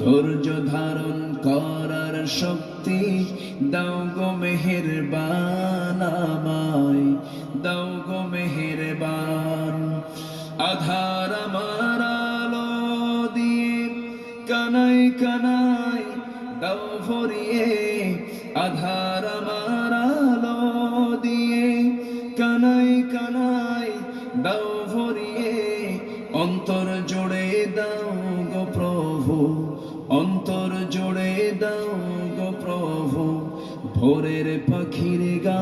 ধৈর্য ধারণ করার শক্তি দাও গো মেহের আমায়, দাও গো মেহেরবান। আধার আমার দিয়ে কানাই কানাই দাও ভরিয়ে, আধার আমার দিয়ে কানাই কানাই দাও ভরিয়ে, অন্তর জোড়ে দাও গো প্রভু। অন্তর জোড়ে দাও গো প্রভু ভোরের পাখির গা